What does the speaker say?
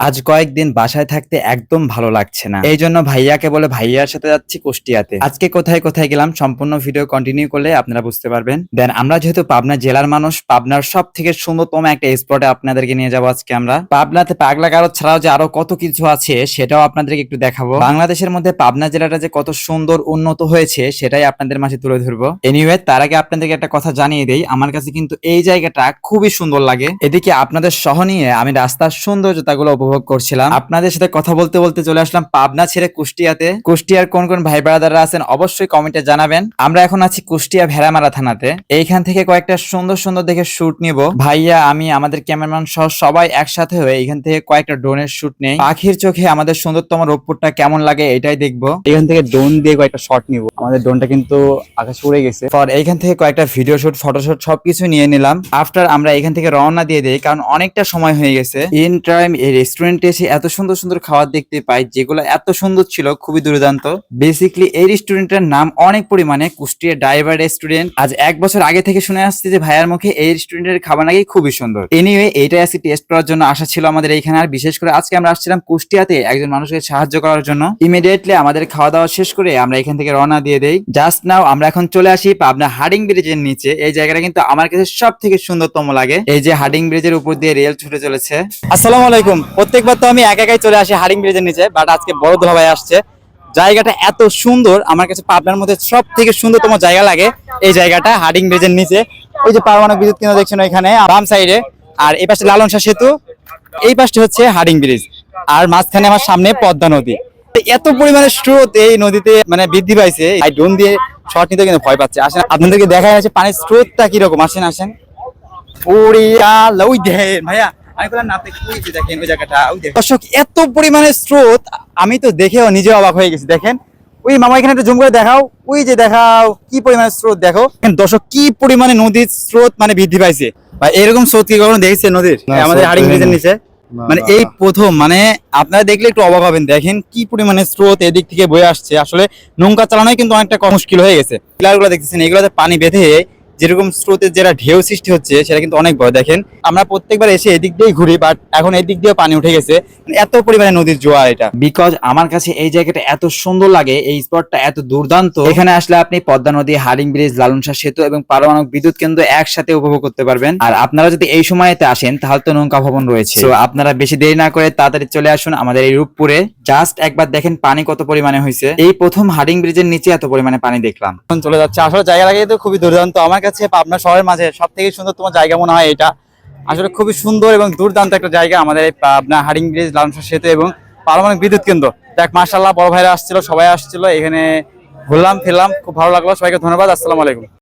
আজ কয়েকদিন বাসায় থাকতে একদম ভালো লাগছে না। এই জন্য ভাইয়াকে বলে ভাইয়ার সাথে যাচ্ছি কুষ্টিয়াতে। আজকে কোথায় কোথায় গেলাম সম্পূর্ণ ভিডিও কন্টিনিউ করলে আপনারা বুঝতে পারবেন। দেন আমরা যেহেতু পাবনা জেলার মানুষ, পাবনার সব থেকে সুন্দরতম একটা স্পটে আপনাদেরকে নিয়ে যাব আজকে আমরা। পাবনাতে পাগলা কারও ছাড়াও যে আরও কত কিছু আছে, সেটাও আপনাদেরকে একটু দেখাবো। বাংলাদেশের মধ্যে পাবনা জেলাটা যে কত সুন্দর উন্নত হয়েছে, সেটাই আপনাদের মাঝে তুলে ধরবো। এনিওয়ে তার আগে আপনাদেরকে একটা কথা জানিয়ে দেই। আমার কাছে কিন্তু এই জায়গাটা খুবই সুন্দর লাগে। এদিকে আপনাদের সহ নিয়ে আমি রাস্তার সৌন্দর্যতাগুলো উপভোগ করছিলাম। আপনাদের সাথে কথা বলতে বলতে চলে আসলাম পাবনা ছেড়ে কুষ্টিয়াতে। কুষ্টিয়ার কোন কোন ভাই ব্রাদাররা আছেন অবশ্যই কমেন্টে জানাবেন। আমরা এখন আছি কুষ্টিয়া ভেড়ামারা থানাতে। এইখান থেকে কয়েকটা সুন্দর সুন্দর দেখে শুট নিব। ভাইয়া আমি আমাদের ক্যামেরাম্যান সহ সবাই একসাথে হয়ে এখান থেকে কয়েকটা ড্রোনের শুট নেই। পাখির চোখে আমাদের সুন্দরতম রূপপুরটা কেমন লাগে এটাই দেখব। এখান থেকে ড্রোন দিয়ে কয়েকটা শট নিব। আমাদের ড্রোনটা কিন্তু আকাশে উড়ে গেছে। পর এইখান থেকে কয়েকটা ভিডিও শুট ফটোশুট সবকিছু নিয়ে নিলাম। আফটার আমরা এখান থেকে রওনা দিয়ে দিই কারণ অনেকটা সময় হয়ে গেছে। ইন টাইম এই রেস্টুরেন্টে এসে এত সুন্দর সুন্দর খাবার দেখতে পাই, যেগুলো এত সুন্দর ছিল, খুবই দুর্দান্ত। বেসিক্যালি এই রেস্টুরেন্টের নাম অনেক পরিমাণে কুষ্টিয়া ড্রাইভার রেস্টুরেন্ট আজ এক বছর আগে থেকে শুনে আসছে যে ভাইয়ার মুখে এই রেস্টুরেন্টের খাবার নাকি খুবই সুন্দর। এনিওয়ে এইটাই আজকে টেস্ট করার জন্য আসা ছিল আমাদের এইখানে। আর বিশেষ করে আজকে আমরা আসছিলাম কুষ্টিয়াতে একজন মানুষকে সাহায্য করার জন্য। ইমিডিয়েটলি আমাদের খাওয়া দাওয়া শেষ করে আমরা এখান থেকে রওনা দিয়ে দেই। জাস্ট নাও আমরা এখন চলে আসি পাবনা হার্ডিং ব্রিজের নিচে। এই জায়গাটা কিন্তু আমার কাছে সব থেকে সুন্দরতম লাগে। এই যে হার্ডিং ব্রিজের উপর দিয়ে রেল ছুটে চলেছে। আসসালামু আলাইকুম। প্রত্যেকবার তো আমি একা একাই চলে আসি হারিং ব্রিজের নিচে বাট আজকে বড় ভাই আসছে। জায়গাটা এত সুন্দর, আমার কাছে পাবনার মধ্যে সব থেকে সুন্দরতম জায়গা লাগে এই জায়গাটা হার্ডিং ব্রিজের নিচে। ওই যে পারমাণবিক বিদ্যুৎ কেন্দ্র দেখছেন ওইখানে, বাম সাইডে। আর এই পাশে লালন সেতু, এই পাশটা হচ্ছে হার্ডিং ব্রিজ। আর মাঝখানে আমার সামনে পদ্মা নদী। এত পরিমাণে স্রোত এই নদীতে মানে বৃদ্ধি পাইছে। এই ড্রোন দিয়ে শট নিতে কিন্তু ভয় পাচ্ছে। আসেন, আপনাদেরকে দেখা যাচ্ছে পানির স্রোতটা কীরকম? আসেন আসেন। ভাইয়া। আমি বললাম না আপনি ওই দেখেন ওই জায়গাটা ওই দেখেন। দর্শক এত পরিমাণে স্রোত আমি তো দেখেও নিজে অবাক হয়ে গেছি দেখেন। ওই মামা এখানে একটু জুম করে দেখাও। ওই যে দেখাও কি পরিমাণে স্রোত দেখো। দর্শক কি পরিমাণে নদীর স্রোত মানে বৃদ্ধি পাইছে। বা এরকম স্রোত কি কখনো দেখেছে নদীর? আমাদের হারিং ব্রিজের নিচে। মানে এই প্রথম মানে আপনারা দেখলে একটু অবাক হবেন দেখেন কি পরিমাণে স্রোত এদিক থেকে বয়ে আসছে। আসলে নৌকা চালানোই কিন্তু অনেকটা কম মুশকিল হয়ে গেছে। পিলারগুলো দেখতেছেন এগুলোতে পানি বেঁধে যেরকম স্রোতের যেটা ঢেউ সৃষ্টি হচ্ছে সেটা কিন্তু অনেক বড় দেখেন আমরা প্রত্যেকবার এসে এদিক দিয়েই ঘুরি বাট এখন এদিক দিয়ে পানি উঠে গেছে। মানে এত পরিমাণে নদীর জোয়ার এটা। বিকজ আমার কাছে এই জায়গাটা এত সুন্দর লাগে এই স্পটটা এত দুর্দান্ত। এখানে আসলে আপনি পদ্মা নদী হারিং ব্রিজ লালন শাহ সেতু এবং পারমাণবিক বিদ্যুৎ কেন্দ্র একসাথে উপভোগ করতে পারবেন। আর আপনারা যদি এই সময়তে আসেন তাহলে তো নৌকা ভবন রয়েছে। তো আপনারা বেশি দেরি না করে তাড়াতাড়ি চলে আসুন আমাদের এই রূপপুরে। জাস্ট একবার দেখেন পানি কত পরিমাণে হয়েছে। এই প্রথম হারিং ব্রিজের নিচে এত পরিমাণে পানি দেখলাম। এখন চলে যাচ্ছে। আসলে জায়গা লাগে তো খুবই দুর্দান্ত। আমার কাছে পাবনা শহরের মাঝে সব থেকে সুন্দর তোমার জায়গা মনে হয় এটা? আসলে খুবই সুন্দর এবং দুর্দান্ত একটা জায়গা আমাদের এই পাবনা হারিং ব্রিজ, লালন শাহ সেতু এবং পারমাণবিক বিদ্যুৎ কেন্দ্র। দেখ মার্শাল্লাহ বড় ভাইরা আসছিল, সবাই আসছিল, এখানে ঘুরলাম, ফিরলাম, খুব ভালো লাগল, সবাইকে ধন্যবাদ, আসসালামু আলাইকুম।